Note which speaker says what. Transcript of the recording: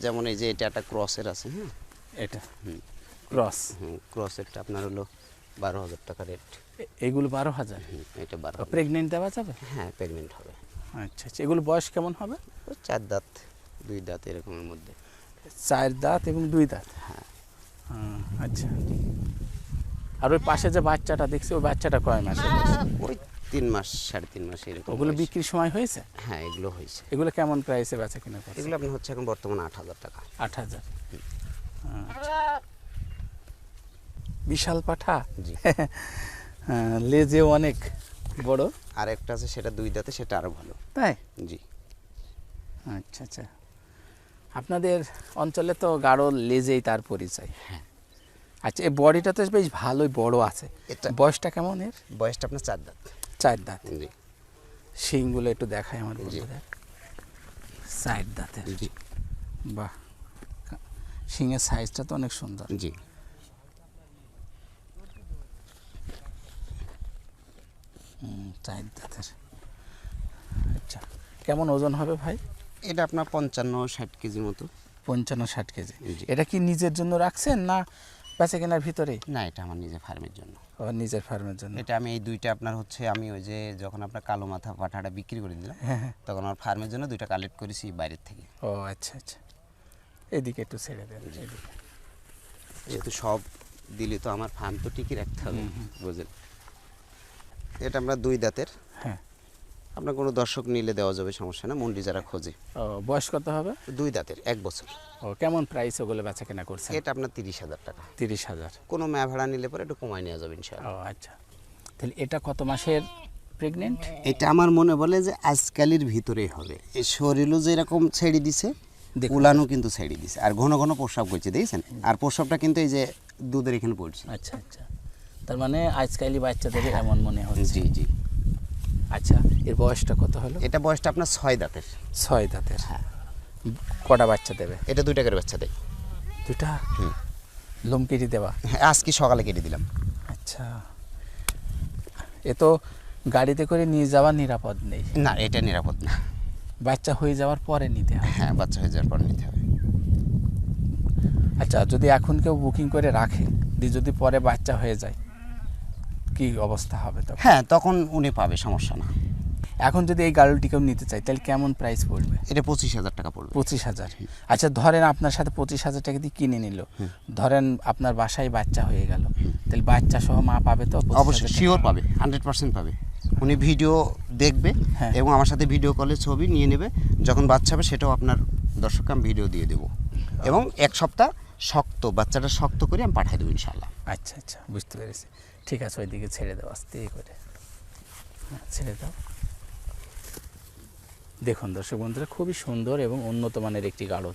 Speaker 1: যেমন এই যে এটা একটা ক্রসের আছে হ্যাঁ?
Speaker 2: এটা?
Speaker 1: হুম।
Speaker 2: ক্রস?
Speaker 1: হুম, ক্রসেরটা আপনার হলো বারো হাজার টাকা রেট।
Speaker 2: এগুলো বারো হাজার?
Speaker 1: এটা বারো
Speaker 2: প্রেগনেন্ট দেওয়া যাবে?
Speaker 1: হ্যাঁ প্রেগনেন্ট হবে।
Speaker 2: আচ্ছা আচ্ছা। এগুলো বয়স কেমন হবে?
Speaker 1: চার দাঁত দুই দাঁত এরকমের মধ্যে।
Speaker 2: চার দাঁত এবং দুই দাঁত?
Speaker 1: হ্যাঁ।
Speaker 2: আচ্ছা। আর ওই পাশে যে বাচ্চাটা দেখছি ওই বাচ্চাটা কয় মাসে
Speaker 1: ওই তিন মাস সাড়ে তিন মাস এরকম
Speaker 2: ওগুলো বিক্রির সময় হয়েছে?
Speaker 1: হ্যাঁ এগুলো হয়েছে।
Speaker 2: এগুলো কেমন প্রাইসে বেচা কিনা করছে?
Speaker 1: এগুলো আপনার হচ্ছে এখন বর্তমানে আট হাজার টাকা।
Speaker 2: আট হাজার। আচ্ছা। বিশাল পাঠা?
Speaker 1: জি।
Speaker 2: হ্যাঁ, লেজে অনেক বড়।
Speaker 1: আর একটা আছে সেটা দুই দাঁতে সেটা আরও ভালো।
Speaker 2: তাই?
Speaker 1: জি।
Speaker 2: আচ্ছা আচ্ছা। আপনাদের অঞ্চলে তো গাঢ় লেজেই তার পরিচয়। হ্যাঁ। আচ্ছা এই বডিটা তো বেশ ভালোই বড় আছে।
Speaker 1: এটা-
Speaker 2: বয়সটা কেমন এর?
Speaker 1: বয়সটা আপনার চার দাঁত।
Speaker 2: চার দাঁত।
Speaker 1: জি।
Speaker 2: শিংগুলো একটু দেখায় আমার। বন্ধুদের। চার দাঁতের।
Speaker 1: জি।
Speaker 2: বাহ। শিঙের সাইজটা তো অনেক সুন্দর।
Speaker 1: জি।
Speaker 2: চার দাঁতের। আচ্ছা কেমন ওজন হবে ভাই?
Speaker 1: এটা আপনার পঞ্চান্ন ষাট কেজির মতো।
Speaker 2: পঞ্চান্ন ষাট কেজি। এটা কি নিজের জন্য রাখছেন না বেচা কেনার ভিতরেই
Speaker 1: না এটা আমার নিজের ফার্মের জন্য।
Speaker 2: ও নিজের ফার্মের জন্য।
Speaker 1: এটা আমি এই দুইটা আপনার হচ্ছে আমি ওই যে যখন আপনার কালো মাথা পাঠাটা বিক্রি করে দিলাম
Speaker 2: হ্যাঁ হ্যাঁ।
Speaker 1: তখন আমার ফার্মের জন্য দুইটা কালেক্ট করেছি বাইরের থেকে।
Speaker 2: ও আচ্ছা আচ্ছা। এদিকে একটু ছেড়ে দেন এদিকে।
Speaker 1: যেহেতু সব দিলে তো আমার ফার্ম তো টিকি রাখতে হবে বুঝলেন? এটা আমরা দুই দাঁতের।
Speaker 2: হ্যাঁ।
Speaker 1: আপনার কোনো দর্শক নিলে দেওয়া যাবে সমস্যা না মন্ডি যারা খোঁজে।
Speaker 2: বয়স কত হবে?
Speaker 1: দুই দাঁতের এক বছর।
Speaker 2: ও কেমন প্রাইস ওগুলো বেচা কেনা করছে
Speaker 1: এটা আপনার তিরিশ হাজার টাকা।
Speaker 2: তিরিশ হাজার।
Speaker 1: কোনো ম্যা ভাড়া নিলে পরে একটু কমায় নেওয়া যাবে ইনশাআল্লাহ।
Speaker 2: ও আচ্ছা। তাহলে এটা কত মাসের প্রেগনেন্ট
Speaker 1: এটা আমার মনে বলে যে আজকালের ভিতরেই হবে। এই শরীরও যেরকম ছেড়ে দিছে। উলানও কিন্তু ছেড়ে দিছে। আর ঘন ঘন প্রস্রাব করছে দেখছেন? আর প্রস্রাবটা কিন্তু এই যে দুধের এখানে পড়ছে।
Speaker 2: আচ্ছা আচ্ছা। তার মানে আজকালই বাচ্চাদের এমন মনে হচ্ছে।
Speaker 1: জি জি।
Speaker 2: আচ্ছা এর বয়সটা কত হলো?
Speaker 1: এটা বয়সটা আপনার ছয় দাঁতের।
Speaker 2: ছয় দাঁতের।
Speaker 1: হ্যাঁ।
Speaker 2: কটা বাচ্চা দেবে?
Speaker 1: এটা দুইটা করে বাচ্চা দেয়
Speaker 2: দুটা। লোম কেটে দেওয়া?
Speaker 1: হ্যাঁ আজকে সকালে কেটে দিলাম।
Speaker 2: আচ্ছা। এ তো গাড়িতে করে নিয়ে যাওয়া নিরাপদ নেই।
Speaker 1: না এটা নিরাপদ না।
Speaker 2: বাচ্চা হয়ে যাওয়ার পরে নিতে হয়
Speaker 1: হ্যাঁ বাচ্চা হয়ে যাওয়ার পর নিতে হবে।
Speaker 2: আচ্ছা যদি এখন কেউ বুকিং করে রাখে দিয়ে যদি পরে বাচ্চা হয়ে যায় কি অবস্থা হবে তখন?
Speaker 1: হ্যাঁ তখন উনি পাবে সমস্যা না।
Speaker 2: এখন যদি এই গাড়িটি কেউ নিতে চায় তাহলে কেমন প্রাইস পড়বে?
Speaker 1: এটা পঁচিশ হাজার টাকা পড়বে।
Speaker 2: পঁচিশ হাজার। আচ্ছা ধরেন আপনার সাথে পঁচিশ হাজার টাকা দিয়ে কিনে নিল। ধরেন আপনার বাসায় বাচ্চা হয়ে গেল। তাহলে বাচ্চা সহ মা পাবে তো
Speaker 1: অবশ্যই শিওর পাবে হান্ড্রেড পার্সেন্ট পাবে। উনি ভিডিও দেখবে
Speaker 2: হ্যাঁ।
Speaker 1: এবং আমার সাথে ভিডিও কলে ছবি নিয়ে নেবে। যখন বাচ্চা হবে সেটাও আপনার দর্শককে আমি ভিডিও দিয়ে দেবো। এবং এক সপ্তাহ শক্ত বাচ্চাটা শক্ত করে আমি পাঠিয়ে দেবো ইনশাল্লাহ
Speaker 2: আচ্ছা আচ্ছা বুঝতে পেরেছি। ঠিক আছে ওইদিকে ছেড়ে দাও আস্তে করে। হ্যাঁ, ছেড়ে দাও। দেখুন দর্শক বন্ধুরা খুবই সুন্দর এবং উন্নত মানের একটি গাড়ল